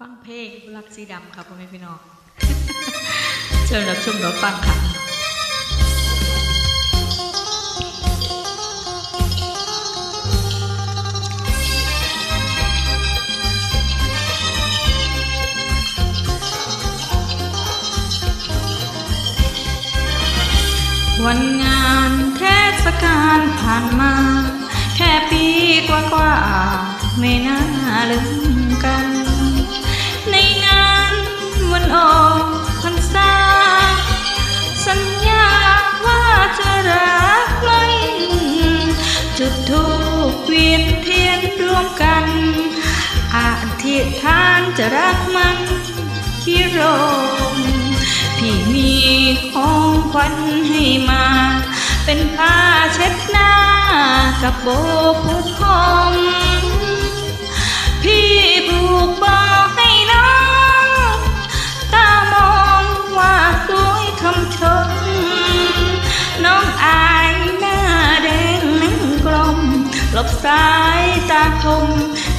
ฟังเพลงรักสีดำค่ะพ่อแม่พี่น้องเชิญรับชมรับฟังค่ะวันงานเทศกาลผ่านมา แค่ปีกว่ากว่าๆไม่น่าลืมกัน ออกพรรษาสัญญาว่าจะรักมันจุดทูปเวียนเทียนร่วมกันอธิษฐานจะรักมันที่รงพี่มีของขวัญให้มา เป็นผ้าเช็ดหน้ากับโบผูกผม สายตาคม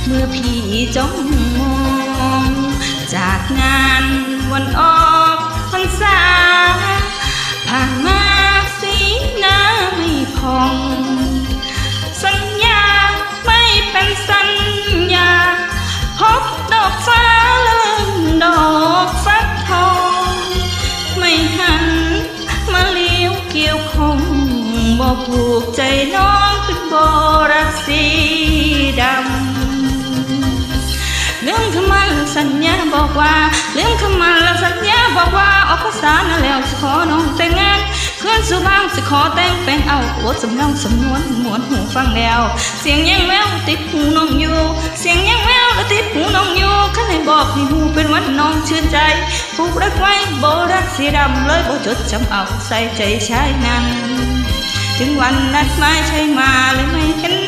เมื่อพี่จ้องมอง จากงานวันออกพรรษาผ่านมาสีหน้าไม่พอง สัญญาไม่เป็นสัญญา พบดอกฟ้าเลื่อนดอกฟักทอง ไม่หันมาเลี้ยวเกี่ยวคงบ่ผูกใจน้องเป็นบรัก สีดำเรื่องคำมันสัญญาบอกว่าเรื่องคำมันและสัญญาบอกว่าออกภาษานั่นแล้วสิขอน้องแต่งงานเพื่อนสุบางสิขอแต่งแปลงเอาโอดสำเนาสำนวนหมวนหูฟังแล้ว เสียงยังแววติดหูน้องอยู่ เสียงยังแววและติดหูน้องอยู่ขันให้บอกให้หูเป็นวันน้องชื่นใจผูกรักไว้บ่รักสีดำเลยโบจดจำเอาใส่ใจชายนั้น ถึงวันนัดหมายใช่มาเลยไม่เห็น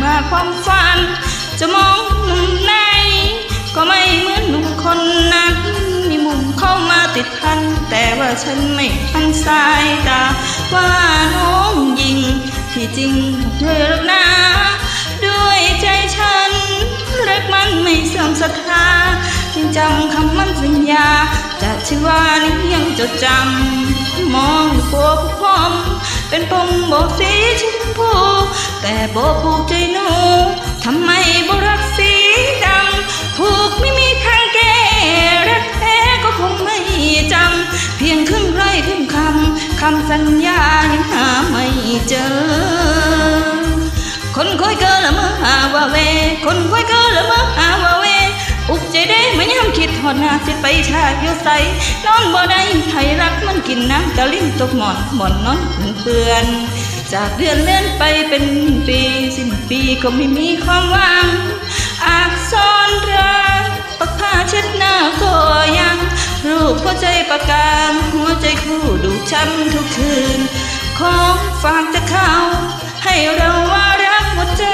หน้ามาความฝัน จะมองมุมไหน ก็ไม่เหมือนหนุ่มคนนั้น มีมุมเข้ามาติดพัน แต่ว่าฉันไม่ทันสายตา ว่าน้องยิง ที่จริงเธอรักนะด้วยใจฉัน รักมันไม่เสื่อมศรัทธา ยังจำคำมั่นสัญญาจากชีวานี้ยังจดจำมองดูโบผู้พรมเป็นปมโบกสีชมพูแต่โบผูกใจหนูทำไมโบรักสีดำผูกไม่มีทางแก้รักแท้ก็คงไม่จำเพียงครึ่งไรครึ่งคำคำสัญญายังหาไม่เจอ คนคอยเกินละเมื่อหาว่าเว คนคอยเกินละเมื่อหาว่าเว อุกใจได้ไม่ย้ำคิดหอดหน้าสิไปชาอยู่ใสนอนบ่ได้ไทยรักมันกินน้ำตะลิ่มตกหมอนหมอนนอนถึงเปื่อน จากเดือนเลื่อนไปเป็นปีสิ้นปีก็ไม่มีความหวังอักษรรักปักผ้าเช็ดหน้าก็ยัง รูปหัวใจประกางหัวใจคู่ดูช้ำทุกคืน ของฝากจะเข้าให้เราว่ารักหมดใจ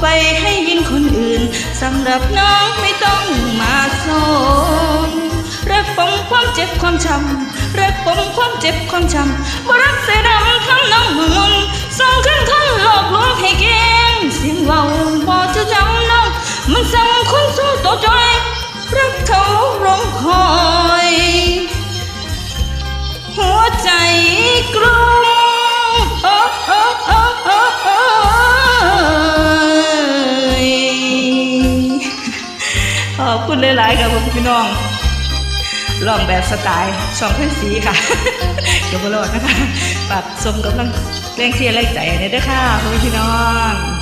ไปให้ยิงคนอื่นสำหรับน้องไม่ต้องมาสนรักปมความเจ็บความช้ำรักปมความเจ็บความช้ำบ่รักเสยดำทำน้องหมุนส่งขึ้นคนหลอกลวงให้เก่งเสียงเว้าบอจะจำน้องมันสำคัญสู้ตัวจอยรักเขาร้องคอยหัวใจกลุ้มโอ้โอ้โอบคุณหลายๆครับพี่น้องลองแบบสไตล์สองเพื่อนสีค่ะเดี๋ยวบรอดนะคะฝากชมกำลังแรงเชียร์แรงใจเนอยด้อค่ะพี่น้อง